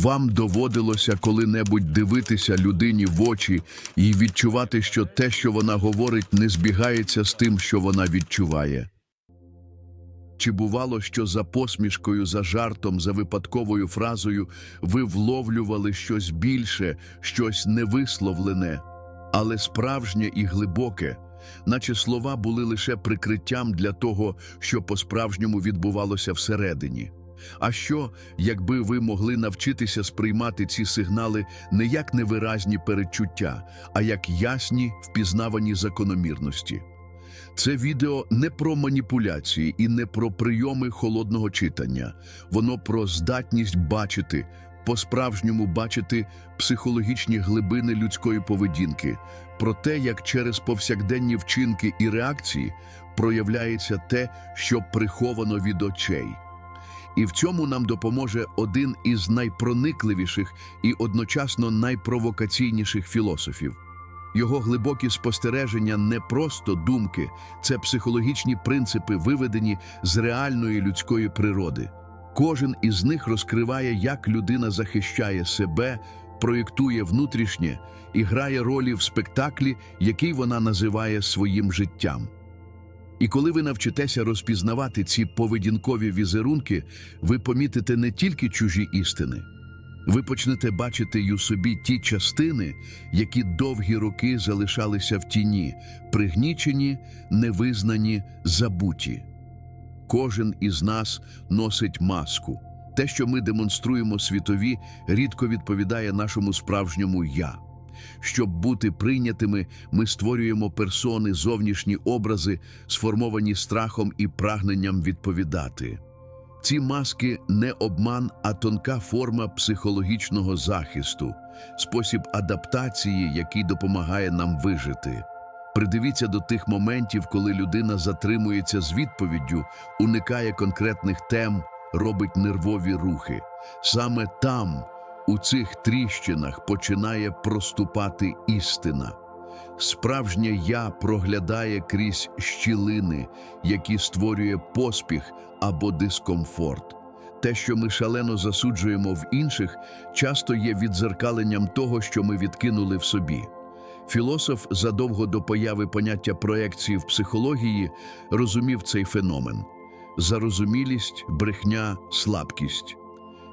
Вам доводилося коли-небудь дивитися людині в очі і відчувати, що те, що вона говорить, не збігається з тим, що вона відчуває. Чи бувало, що за посмішкою, за жартом, за випадковою фразою ви вловлювали щось більше, щось невисловлене, але справжнє і глибоке, наче слова були лише прикриттям для того, що по-справжньому відбувалося всередині? А що, якби ви могли навчитися сприймати ці сигнали не як невиразні передчуття, а як ясні впізнавані закономірності? Це відео не про маніпуляції і не про прийоми холодного читання. Воно про здатність бачити, по-справжньому бачити психологічні глибини людської поведінки, про те, як через повсякденні вчинки і реакції проявляється те, що приховано від очей. І в цьому нам допоможе один із найпроникливіших і одночасно найпровокаційніших філософів. Його глибокі спостереження не просто думки, це психологічні принципи, виведені з реальної людської природи. Кожен із них розкриває, як людина захищає себе, проєктує внутрішнє і грає ролі в спектаклі, який вона називає своїм життям. І коли ви навчитеся розпізнавати ці поведінкові візерунки, ви помітите не тільки чужі істини. Ви почнете бачити й у собі ті частини, які довгі роки залишалися в тіні, пригнічені, невизнані, забуті. Кожен із нас носить маску. Те, що ми демонструємо світові, рідко відповідає нашому справжньому я. Щоб бути прийнятими, ми створюємо персони, зовнішні образи, сформовані страхом і прагненням відповідати. Ці маски не обман, а тонка форма психологічного захисту, спосіб адаптації, який допомагає нам вижити. Придивіться до тих моментів, коли людина затримується з відповіддю, уникає конкретних тем, робить нервові рухи. Саме там, у цих тріщинах, починає проступати істина. Справжнє я проглядає крізь щілини, які створює поспіх або дискомфорт. Те, що ми шалено засуджуємо в інших, часто є відзеркаленням того, що ми відкинули в собі. Філософ задовго до появи поняття проекції в психології розумів цей феномен зарозумілість, брехня, слабкість.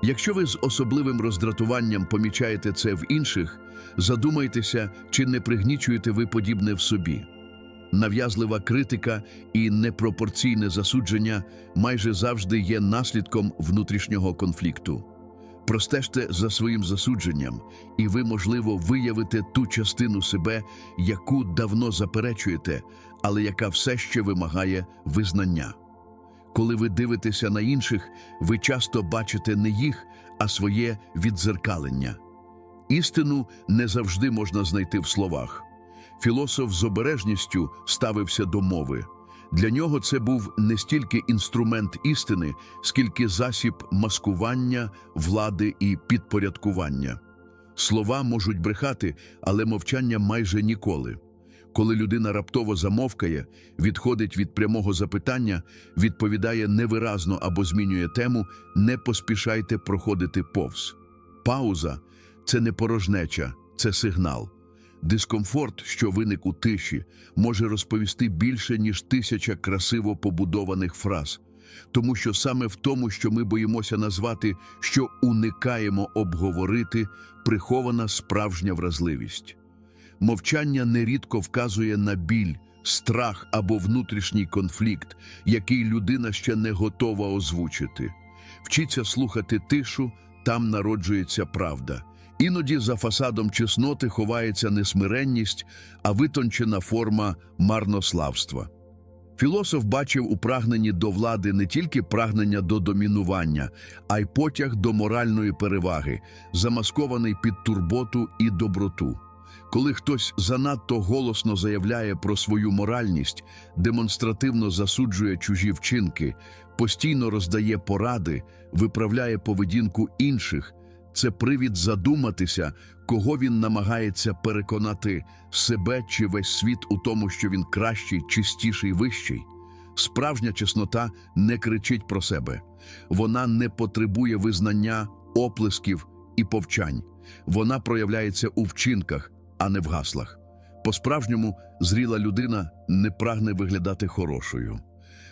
Якщо ви з особливим роздратуванням помічаєте це в інших, задумайтеся, чи не пригнічуєте ви подібне в собі. Нав'язлива критика і непропорційне засудження майже завжди є наслідком внутрішнього конфлікту. Простежте за своїм засудженням, і ви, можливо, виявите ту частину себе, яку давно заперечуєте, але яка все ще вимагає визнання. Коли ви дивитеся на інших, ви часто бачите не їх, а своє віддзеркалення. Істину не завжди можна знайти в словах. Філософ з обережністю ставився до мови. Для нього це був не стільки інструмент істини, скільки засіб маскування, влади і підпорядкування. Слова можуть брехати, але мовчання майже ніколи. Коли людина раптово замовкає, відходить від прямого запитання, відповідає невиразно або змінює тему, не поспішайте проходити повз. Пауза це не порожнеча, це сигнал. Дискомфорт, що виник у тиші, може розповісти більше, ніж тисяча красиво побудованих фраз, тому що саме в тому, що ми боїмося назвати, що уникаємо обговорити, прихована справжня вразливість. Мовчання нерідко вказує на біль, страх або внутрішній конфлікт, який людина ще не готова озвучити. Вчіться слухати тишу, там народжується правда. Іноді за фасадом чесноти ховається не смиренність, а витончена форма марнославства. Філософ бачив у прагненні до влади не тільки прагнення до домінування, а й потяг до моральної переваги, замаскований під турботу і доброту. Коли хтось занадто голосно заявляє про свою моральність, демонстративно засуджує чужі вчинки, постійно роздає поради, виправляє поведінку інших, це привід задуматися, кого він намагається переконати себе чи весь світ у тому, що він кращий, чистіший, вищий. Справжня чеснота не кричить про себе, вона не потребує визнання, оплесків і повчань. Вона проявляється у вчинках, а не в гаслах. По-справжньому зріла людина не прагне виглядати хорошою.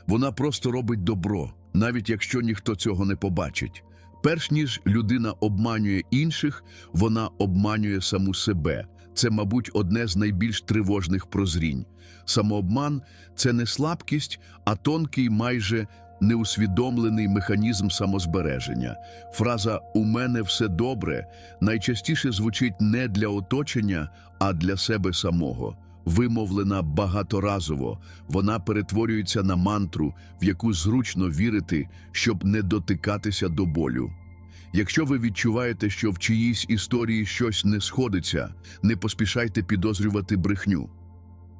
Вона просто робить добро, навіть якщо ніхто цього не побачить. Перш ніж людина обманює інших, вона обманює саму себе. Це, мабуть, одне з найбільш тривожних прозрінь. Самообман це не слабкість, а тонкий, майже неусвідомлений механізм самозбереження. Фраза У мене все добре найчастіше звучить не для оточення, а для себе самого. Вимовлена багаторазово, вона перетворюється на мантру, в яку зручно вірити, щоб не дотикатися до болю. Якщо ви відчуваєте, що в чиїсь історії щось не сходиться, не поспішайте підозрювати брехню.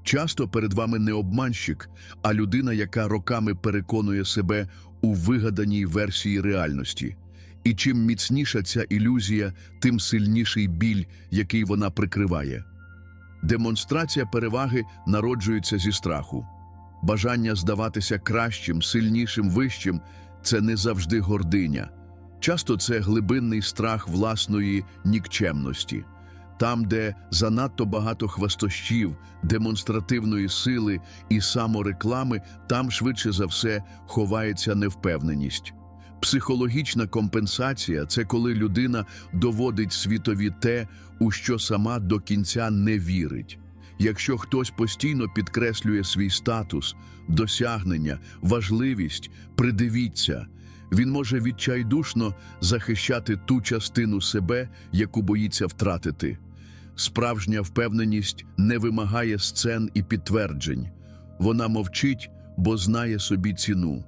Часто перед вами не обманщик, а людина, яка роками переконує себе у вигаданій версії реальності. І чим міцніша ця ілюзія, тим сильніший біль, який вона прикриває. Демонстрація переваги народжується зі страху. Бажання здаватися кращим, сильнішим, вищим це не завжди гординя. Часто це глибинний страх власної нікчемності. Там, де занадто багато хвастощів, демонстративної сили і самореклами, там швидше за все ховається невпевненість. Психологічна компенсація це коли людина доводить світові те, у що сама до кінця не вірить. Якщо хтось постійно підкреслює свій статус, досягнення, важливість, придивіться, він може відчайдушно захищати ту частину себе, яку боїться втратити. Справжня впевненість не вимагає сцен і підтверджень. Вона мовчить, бо знає собі ціну.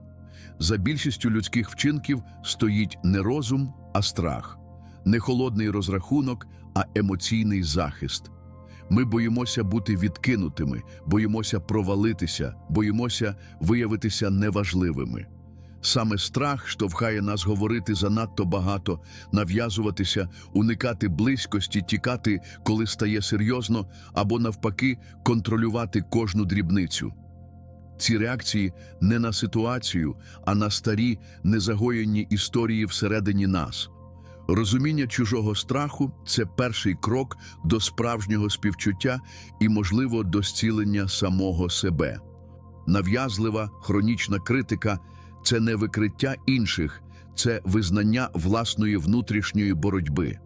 За більшістю людських вчинків стоїть не розум, а страх, не холодний розрахунок, а емоційний захист. Ми боїмося бути відкинутими, боїмося провалитися, боїмося виявитися неважливими. Саме страх штовхає нас говорити занадто багато, нав'язуватися, уникати близькості, тікати, коли стає серйозно, або навпаки, контролювати кожну дрібницю. Ці реакції не на ситуацію, а на старі, незагоєні історії всередині нас. Розуміння чужого страху це перший крок до справжнього співчуття і, можливо, до зцілення самого себе. Нав'язлива хронічна критика це не викриття інших, це визнання власної внутрішньої боротьби.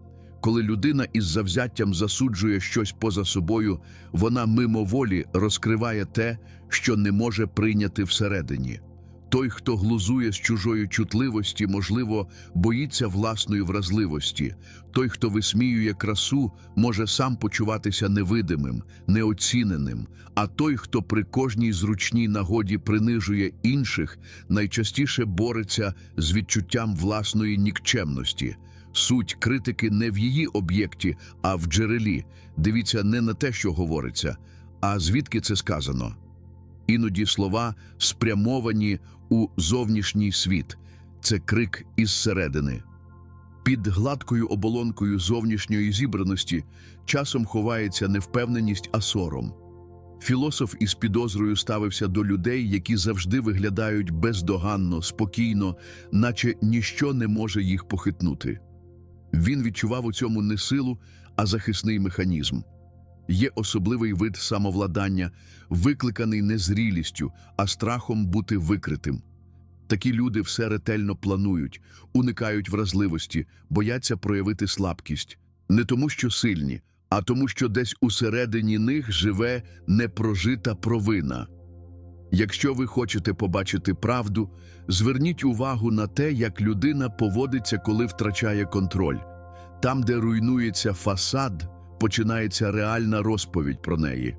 Коли людина із завзяттям засуджує щось поза собою, вона мимоволі розкриває те, що не може прийняти всередині. Той, хто глузує з чужої чутливості, можливо, боїться власної вразливості. Той, хто висміює красу, може сам почуватися невидимим, неоціненим. А той, хто при кожній зручній нагоді принижує інших, найчастіше бореться з відчуттям власної нікчемності. Суть критики не в її об'єкті, а в джерелі. Дивіться не на те, що говориться, а звідки це сказано. Іноді слова спрямовані у зовнішній світ. Це крик із середини. Під гладкою оболонкою зовнішньої зібраності часом ховається невпевненість, а сором. Філософ із підозрою ставився до людей, які завжди виглядають бездоганно, спокійно, наче ніщо не може їх похитнути. Він відчував у цьому не силу, а захисний механізм. Є особливий вид самовладання, викликаний не зрілістю, а страхом бути викритим. Такі люди все ретельно планують, уникають вразливості, бояться проявити слабкість. Не тому, що сильні, а тому, що десь усередині них живе непрожита провина. Якщо ви хочете побачити правду, зверніть увагу на те, як людина поводиться, коли втрачає контроль. Там, де руйнується фасад, починається реальна розповідь про неї.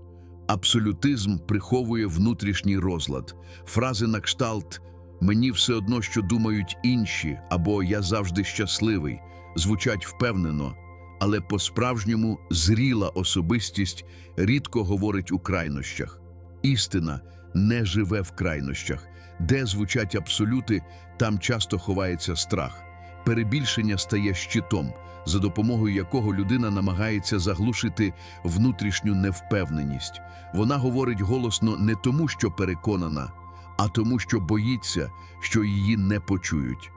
Абсолютизм приховує внутрішній розлад, фрази на кшталт Мені все одно, що думають інші, або Я завжди щасливий, звучать впевнено, але по-справжньому зріла особистість рідко говорить у крайнощах. Істина не живе в крайнощах, де звучать абсолюти, там часто ховається страх. Перебільшення стає щитом, за допомогою якого людина намагається заглушити внутрішню невпевненість. Вона говорить голосно не тому, що переконана, а тому, що боїться, що її не почують.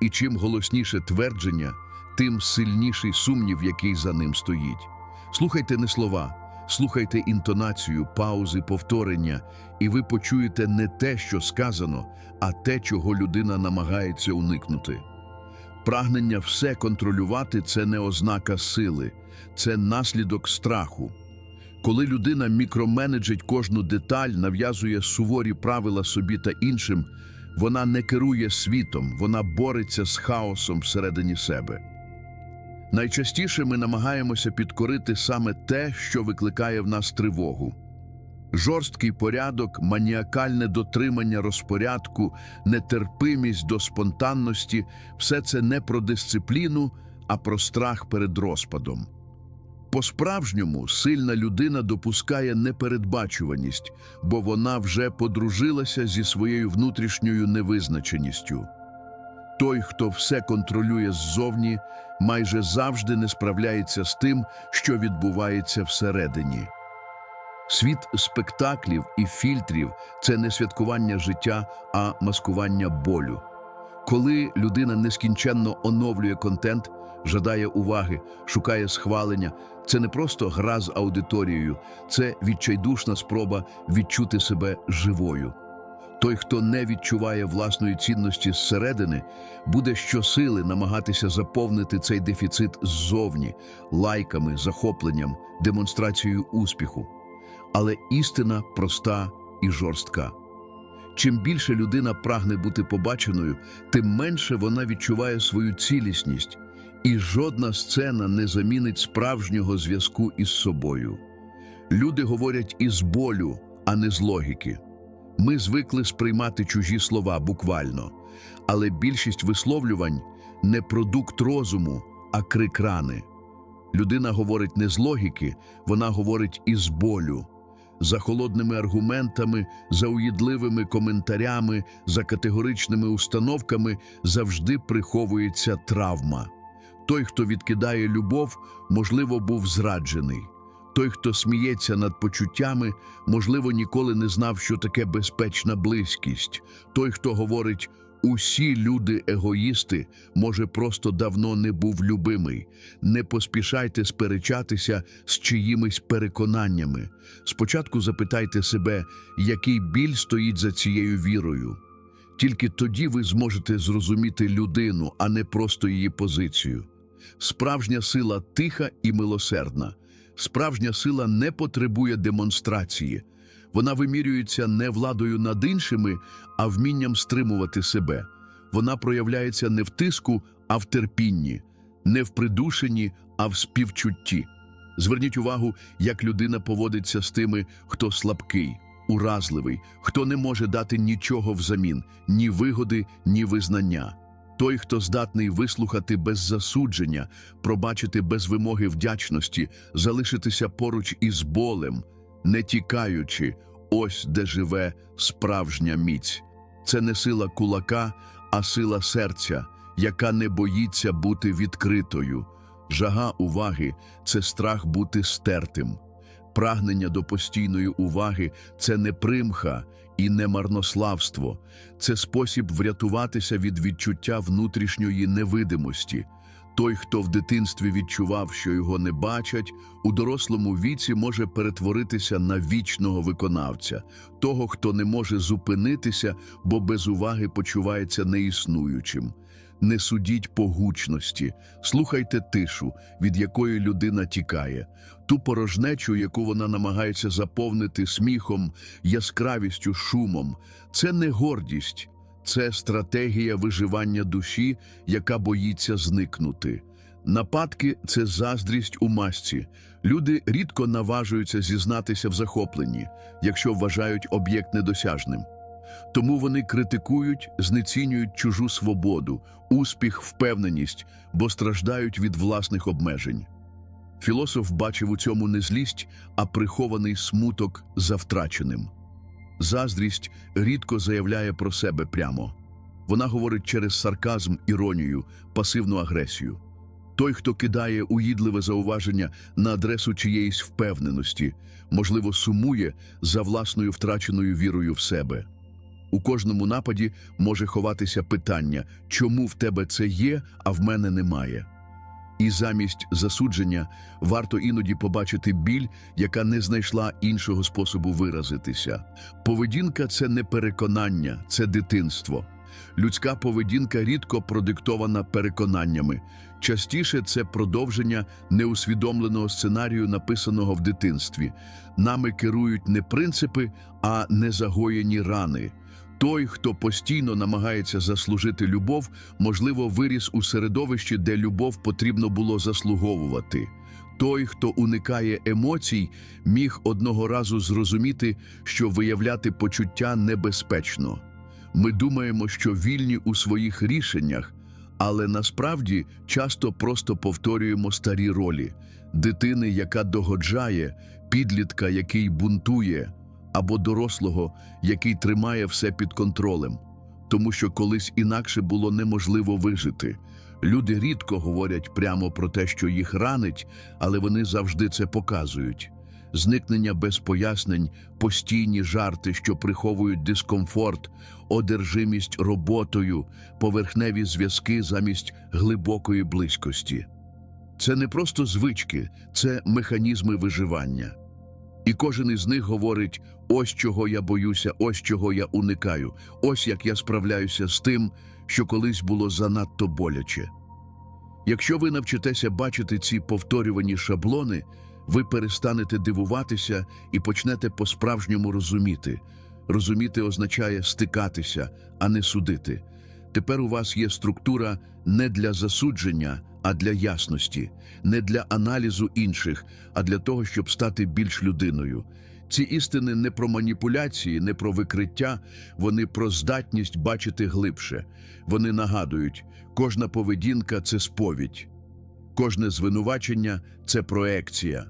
І чим голосніше твердження, тим сильніший сумнів, який за ним стоїть. Слухайте не слова, слухайте інтонацію, паузи, повторення, і ви почуєте не те, що сказано, а те, чого людина намагається уникнути. Прагнення все контролювати це не ознака сили, це наслідок страху. Коли людина мікроменеджить кожну деталь, нав'язує суворі правила собі та іншим, вона не керує світом, вона бореться з хаосом всередині себе. Найчастіше ми намагаємося підкорити саме те, що викликає в нас тривогу. Жорсткий порядок, маніакальне дотримання розпорядку, нетерпимість до спонтанності все це не про дисципліну, а про страх перед розпадом. По-справжньому сильна людина допускає непередбачуваність, бо вона вже подружилася зі своєю внутрішньою невизначеністю. Той, хто все контролює ззовні, майже завжди не справляється з тим, що відбувається всередині. Світ спектаклів і фільтрів це не святкування життя, а маскування болю. Коли людина нескінченно оновлює контент, жадає уваги, шукає схвалення, це не просто гра з аудиторією, це відчайдушна спроба відчути себе живою. Той, хто не відчуває власної цінності зсередини, буде щосили намагатися заповнити цей дефіцит ззовні лайками, захопленням, демонстрацією успіху. Але істина проста і жорстка. Чим більше людина прагне бути побаченою, тим менше вона відчуває свою цілісність, і жодна сцена не замінить справжнього зв'язку із собою. Люди говорять із болю, а не з логіки. Ми звикли сприймати чужі слова буквально, але більшість висловлювань не продукт розуму, а крик рани. Людина говорить не з логіки, вона говорить із болю. За холодними аргументами, за уїдливими коментарями, за категоричними установками завжди приховується травма. Той, хто відкидає любов, можливо, був зраджений. Той, хто сміється над почуттями, можливо, ніколи не знав, що таке безпечна близькість. Той, хто говорить усі люди егоїсти, може, просто давно не був любимий. Не поспішайте сперечатися з чиїмись переконаннями. Спочатку запитайте себе, який біль стоїть за цією вірою. Тільки тоді ви зможете зрозуміти людину, а не просто її позицію. Справжня сила тиха і милосердна. Справжня сила не потребує демонстрації. Вона вимірюється не владою над іншими, а вмінням стримувати себе. Вона проявляється не в тиску, а в терпінні, не в придушенні, а в співчутті. Зверніть увагу, як людина поводиться з тими, хто слабкий, уразливий, хто не може дати нічого взамін, ні вигоди, ні визнання. Той, хто здатний вислухати без засудження, пробачити без вимоги вдячності, залишитися поруч із болем, не тікаючи, ось де живе справжня міць. Це не сила кулака, а сила серця, яка не боїться бути відкритою. Жага уваги це страх бути стертим. Прагнення до постійної уваги це не примха і не марнославство, це спосіб врятуватися від відчуття внутрішньої невидимості. Той, хто в дитинстві відчував, що його не бачать, у дорослому віці може перетворитися на вічного виконавця, того, хто не може зупинитися, бо без уваги почувається неіснуючим. Не судіть по гучності, слухайте тишу, від якої людина тікає, ту порожнечу, яку вона намагається заповнити сміхом, яскравістю, шумом. Це не гордість, це стратегія виживання душі, яка боїться зникнути. Нападки це заздрість у масці. Люди рідко наважуються зізнатися в захопленні, якщо вважають об'єкт недосяжним. Тому вони критикують, знецінюють чужу свободу, успіх, впевненість, бо страждають від власних обмежень. Філософ бачив у цьому не злість, а прихований смуток за втраченим. Заздрість рідко заявляє про себе прямо. Вона говорить через сарказм, іронію, пасивну агресію. Той, хто кидає уїдливе зауваження на адресу чиєїсь впевненості, можливо, сумує за власною втраченою вірою в себе. У кожному нападі може ховатися питання, чому в тебе це є, а в мене немає. І замість засудження варто іноді побачити біль, яка не знайшла іншого способу виразитися. Поведінка це не переконання, це дитинство. Людська поведінка рідко продиктована переконаннями. Частіше це продовження неусвідомленого сценарію, написаного в дитинстві. Нами керують не принципи, а незагоєні рани. Той, хто постійно намагається заслужити любов, можливо, виріс у середовищі, де любов потрібно було заслуговувати. Той, хто уникає емоцій, міг одного разу зрозуміти, що виявляти почуття небезпечно. Ми думаємо, що вільні у своїх рішеннях, але насправді часто просто повторюємо старі ролі дитини, яка догоджає, підлітка, який бунтує, або дорослого, який тримає все під контролем. Тому що колись інакше було неможливо вижити. Люди рідко говорять прямо про те, що їх ранить, але вони завжди це показують. Зникнення без пояснень, постійні жарти, що приховують дискомфорт, одержимість роботою, поверхневі зв'язки замість глибокої близькості. Це не просто звички, це механізми виживання. І кожен із них говорить: ось чого я боюся, ось чого я уникаю, ось як я справляюся з тим, що колись було занадто боляче. Якщо ви навчитеся бачити ці повторювані шаблони, ви перестанете дивуватися і почнете по-справжньому розуміти. Розуміти означає стикатися, а не судити. Тепер у вас є структура не для засудження, а для ясності, не для аналізу інших, а для того, щоб стати більш людиною. Ці істини не про маніпуляції, не про викриття, вони про здатність бачити глибше. Вони нагадують, кожна поведінка це сповідь, кожне звинувачення це проекція.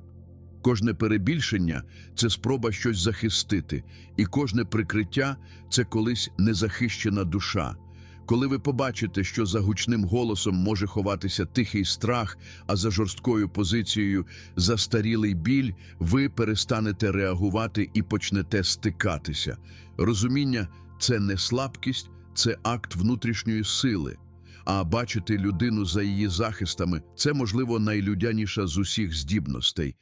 Кожне перебільшення це спроба щось захистити, і кожне прикриття це колись незахищена душа. Коли ви побачите, що за гучним голосом може ховатися тихий страх, а за жорсткою позицією застарілий біль, ви перестанете реагувати і почнете стикатися. Розуміння це не слабкість, це акт внутрішньої сили. А бачити людину за її захистами це, можливо, найлюдяніша з усіх здібностей.